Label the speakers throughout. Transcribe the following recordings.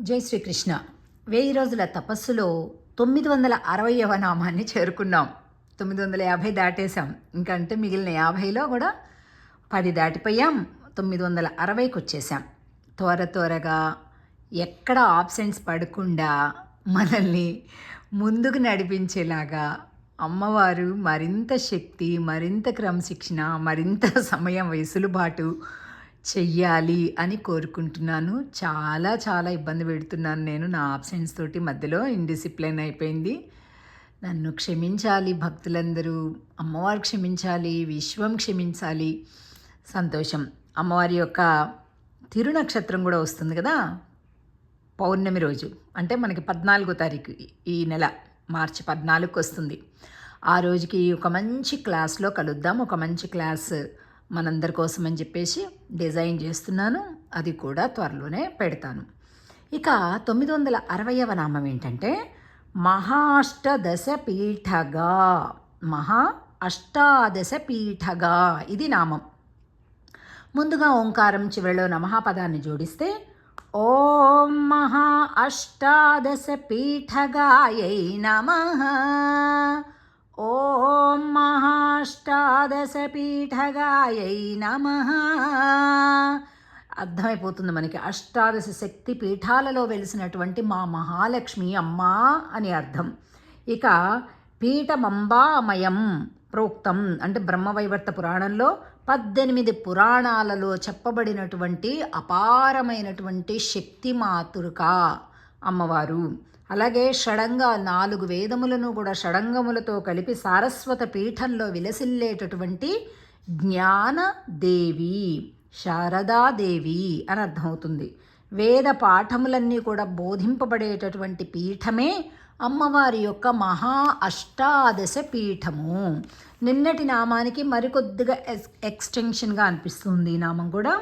Speaker 1: జై శ్రీకృష్ణ. వెయ్యి రోజుల తపస్సులో తొమ్మిది వందల అరవయవ నామాన్ని చేరుకున్నాం. తొమ్మిది వందల యాభై దాటేశాం. ఇంకంటే అంటే మిగిలిన యాభైలో కూడా పది దాటిపోయాం. తొమ్మిది వందల అరవైకి వచ్చేసాం త్వర త్వరగా ఎక్కడ ఆబ్సెంట్స్ పడకుండా మనల్ని ముందుకు నడిపించేలాగా అమ్మవారు మరింత శక్తి మరింత క్రమశిక్షణ మరింత సమయం వెసులుబాటు చెయ్యాలి అని కోరుకుంటున్నాను. చాలా చాలా ఇబ్బంది పెడుతున్నాను నేను నా ఆబ్సెన్స్ తోటి మధ్యలో ఇండిసిప్లైన్ అయిపోయింది. నన్ను క్షమించాలి భక్తులందరూ. అమ్మవారు క్షమించాలి విశ్వం క్షమించాలి. సంతోషం. అమ్మవారి యొక్క తిరునక్షత్రం కూడా వస్తుంది కదా? పౌర్ణమి రోజు. అంటే మనకి పద్నాలుగో తారీఖు ఈ నెల. మార్చి పద్నాలుగుకి వస్తుంది. ఆ రోజుకి ఒక మంచి క్లాస్లో కలుద్దాం. ఒక మంచి క్లాస్ మనందరి కోసం అని చెప్పేసి డిజైన్ చేస్తున్నాను. అది కూడా త్వరలోనే పెడతాను. ఇక తొమ్మిది వందల అరవైవ నామం ఏంటంటే మహాష్టదశ పీఠగా మహా అష్టాదశ పీఠగా ఇది నామం. ముందుగా ఓంకారం చివరిలో నమః పదాన్ని జోడిస్తే ఓం మహా అష్టాదశ పీఠగాయై నమ. ఓం మహాష్టాదశపీఠగాయై నమ అర్థమైపోతుంది మనకి అష్టాదశ శక్తి పీఠాలలో వెలిసినటువంటి మా మహాలక్ష్మి అమ్మా అని అర్థం. ఇక పీఠమంబామయం ప్రోక్తం అంటే బ్రహ్మవైవర్త పురాణంలో పద్దెనిమిది పురాణాలలో చెప్పబడినటువంటి అపారమైనటువంటి శక్తి మాతృక అమ్మవారు. అలాగే షడంగా నాలుగు వేదములను కూడా షడంగములతో కలిపి సారస్వత పీఠంలో విలసిల్లేటటువంటి జ్ఞానదేవి శారదాదేవి అని అర్థమవుతుంది. వేద పాఠములన్నీ కూడా బోధింపబడేటటువంటి పీఠమే అమ్మవారి యొక్క మహా అష్టాదశ పీఠము. నిన్నటి నామానికి మరికొద్దిగా ఎక్స్టెన్షన్గా అనిపిస్తుంది ఈ నామం కూడా.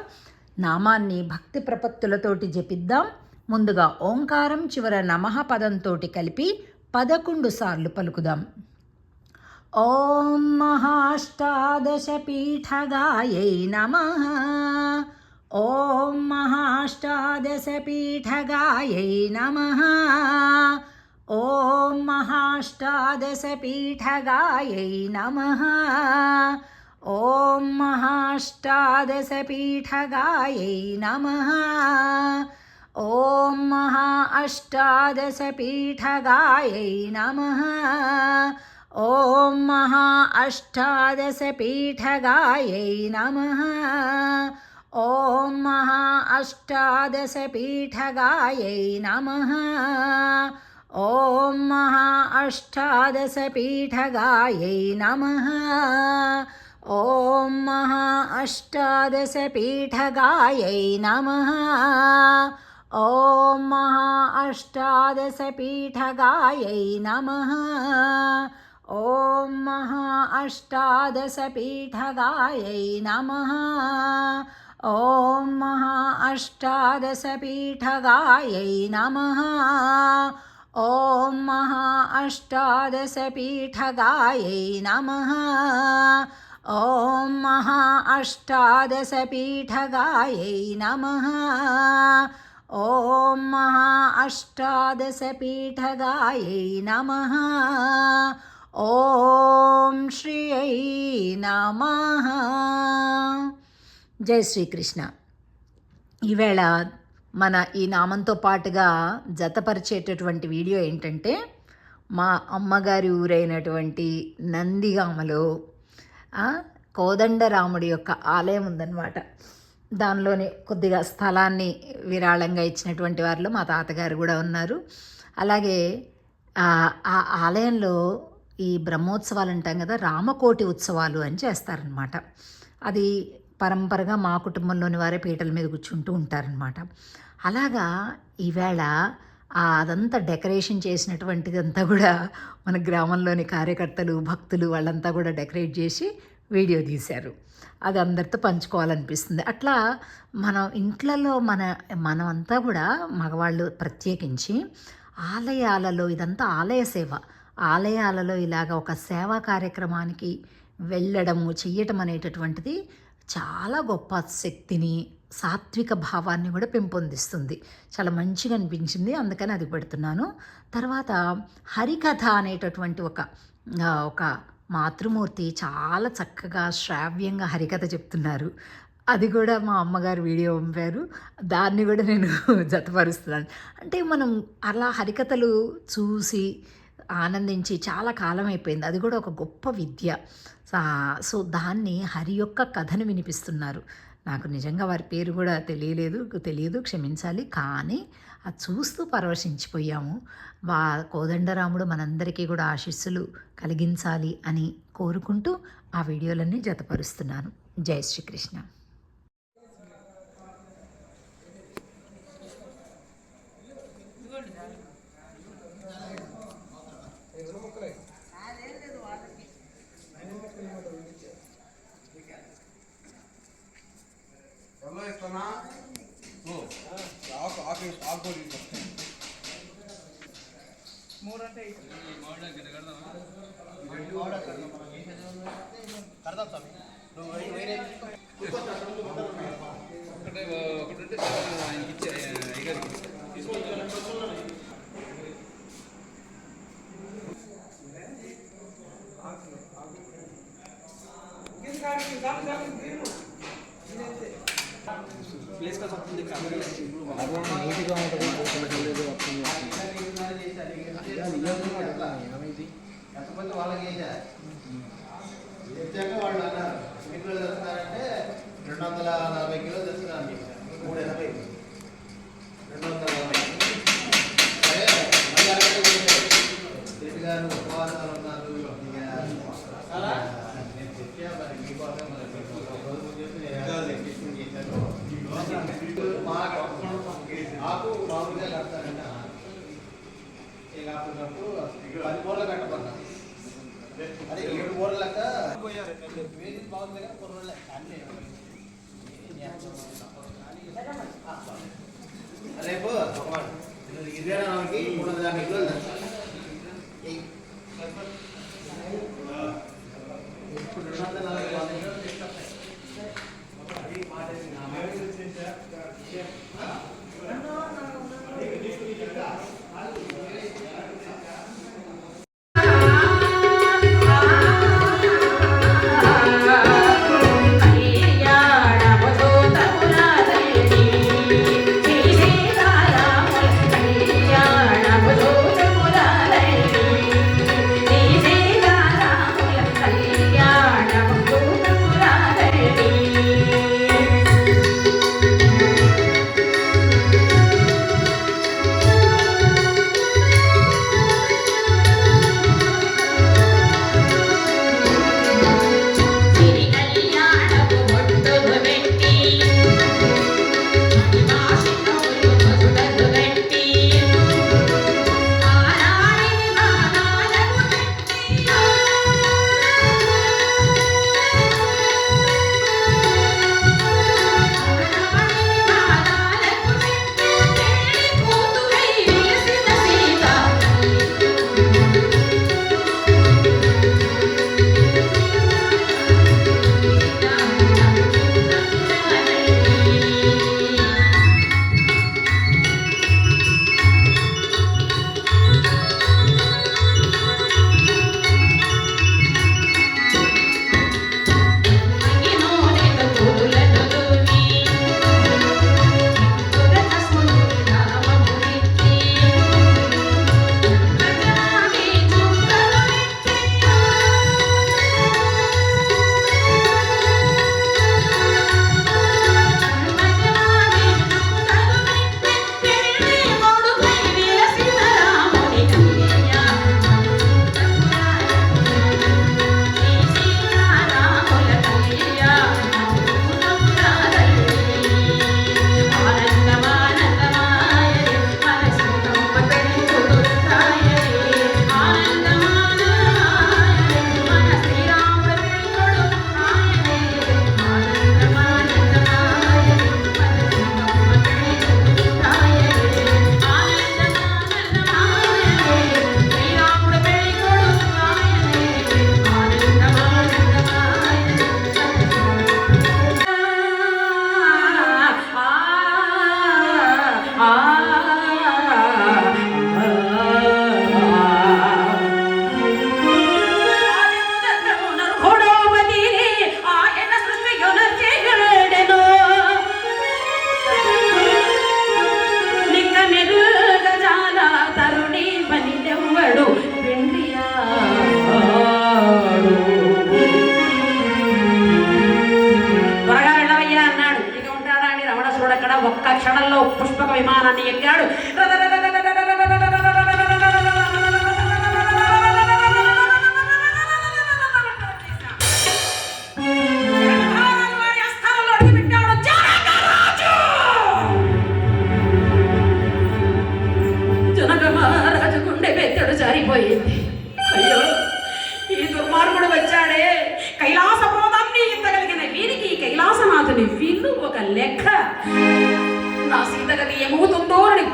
Speaker 1: నామాన్ని భక్తి ప్రపత్తులతోటి జపిద్దాం. ముందుగా ఓంకారం చివర నమః పదంతో కలిపి పదకొండు సార్లు పలుకుదాం. ఓం మహాష్టాదశపీఠగాయై నమ. ఓం మహాష్టాదశపీఠగాయై నమ. ఓం మహాష్టాదశపీఠగాయై నమ. ఓం మహాష్టాదశపీఠగాయై నమ. ॐ महा अष्टादशपीठगायै नमः। ॐ महा अष्टादशपीठगायै नमः। ॐ महा अष्टादशपीठगायै नमः। ॐ महा अष्टादशपीठगायै नमः। ॐ महा अष्टादशपीठगायै नमः। ॐ महा अष्टादशपीठगायै नमः। ॐ महा अष्टादशपीठगायै नमः। ॐ महा अष्टादशपीठगायै नमः। ॐ महा अष्टादशपीठगायै नमः। ॐ महा अष्टादशपीठगायै नमः। ఓం మహా అష్టాదశపీఠగాయై నమ. ఓం శ్రీయై నమ. జై శ్రీకృష్ణ. ఈవేళ మన ఈ నామంతో పాటుగా జతపరిచేటటువంటి వీడియో ఏంటంటే మా అమ్మగారి ఊరైనటువంటి నందిగామలో కోదండరాముడి యొక్క ఆలయం ఉందన్నమాట. దానిలోని కొద్దిగా స్థలాన్ని విరాళంగా ఇచ్చినటువంటి వారిలో మా తాతగారు కూడా ఉన్నారు. అలాగే ఆ ఆలయంలో ఈ బ్రహ్మోత్సవాలు అంటాం కదా రామకోటి ఉత్సవాలు అని చేస్తారనమాట అది పరంపరగా మా కుటుంబంలోని వారే పీటల మీద కూర్చుంటూ ఉంటారనమాట అలాగా ఈవేళ అదంతా డెకరేషన్ చేసినటువంటిదంతా కూడా మన గ్రామంలోని కార్యకర్తలు భక్తులు వాళ్ళంతా కూడా డెకరేట్ చేసి వీడియో తీశారు. అది అందరితో పంచుకోవాలనిపిస్తుంది. అట్లా మనం ఇంట్లలో మన మనమంతా కూడా మగవాళ్ళు ప్రత్యేకించి ఆలయాలలో ఇదంతా ఆలయ సేవ. ఆలయాలలో ఇలాగ ఒక సేవా కార్యక్రమానికి వెళ్ళడము చెయ్యటం అనేటటువంటిది చాలా గొప్ప శక్తిని
Speaker 2: సాత్విక భావాన్ని కూడా పెంపొందిస్తుంది. చాలా మంచిగా అనిపించింది. అందుకని అది పెడుతున్నాను. తర్వాత హరికథ అనేటటువంటి ఒక ఒక మాతృమూర్తి చాలా చక్కగా శ్రావ్యంగా హరికథ చెప్తున్నారు. అది కూడా మా అమ్మగారు వీడియో పంపారు. దాన్ని కూడా నేను జతపరుస్తున్నాను. అంటే మనం అలా హరికథలు చూసి ఆనందించి చాలా కాలం అయిపోయింది. అది కూడా ఒక గొప్ప విద్య. సో దాన్ని హరి యొక్క కథను వినిపిస్తున్నారు. నాకు నిజంగా వారి పేరు కూడా తెలియలేదు తెలియదు క్షమించాలి. కానీ అది చూస్తూ పరవశించిపోయాము. వా కోదండరాముడు మనందరికీ కూడా ఆశీస్సులు కలిగించాలి అని కోరుకుంటూ ఆ వీడియోలన్నీ జతపరుస్తున్నాను. జై శ్రీకృష్ణ.
Speaker 3: 这个，一 cả 个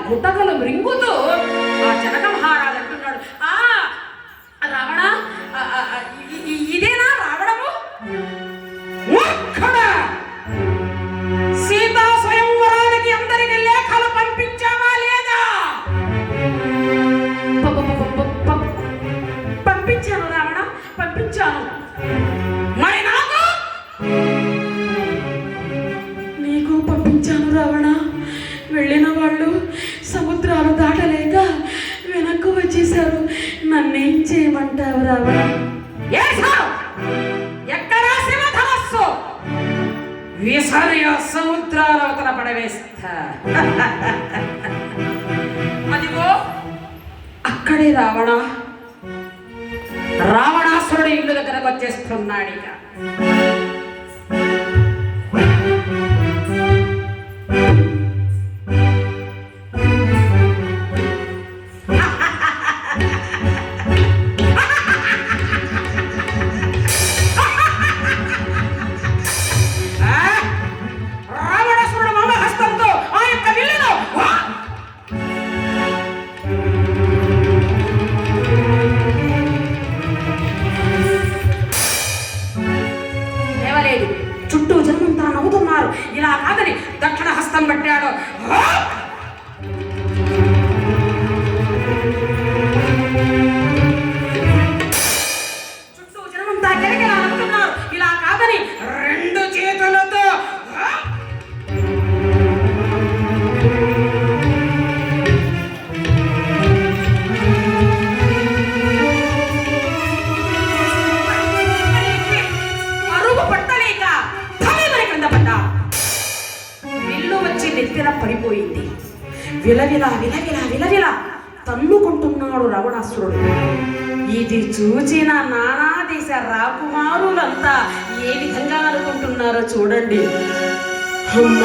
Speaker 3: గుటకలు మృంగుతూ ఆ జన నన్ను ఏం చేయమంటావు రావణ ఈసారి సముద్రాలవతల పడవేస్తా. అదిగో అక్కడే రావణా. రావణాసురుడు ఇల్లు దగ్గరకు వచ్చేస్తున్నాడు ఇక. నెత్తిన పడిపోయింది. విలవిల విలవిల విలవిల తన్నుకుంటున్నాడు రావణాసురుడు ఇది చూచిన నానా దేశ రాకుమారులంతా ఏ విధంగా అనుకుంటున్నారో చూడండి. అమ్మ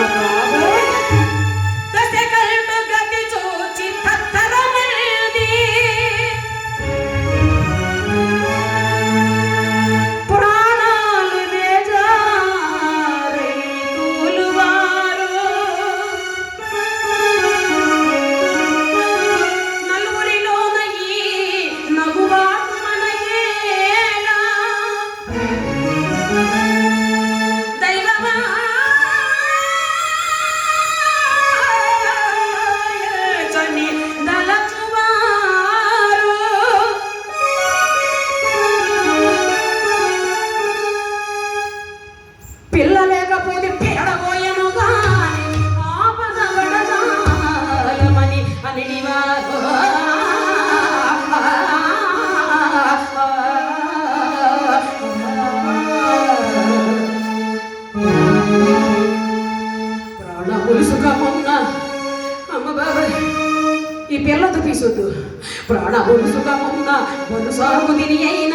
Speaker 3: ప్రాణ ప్రాణము సుఖమున్న కొనసాగు తిని అయిన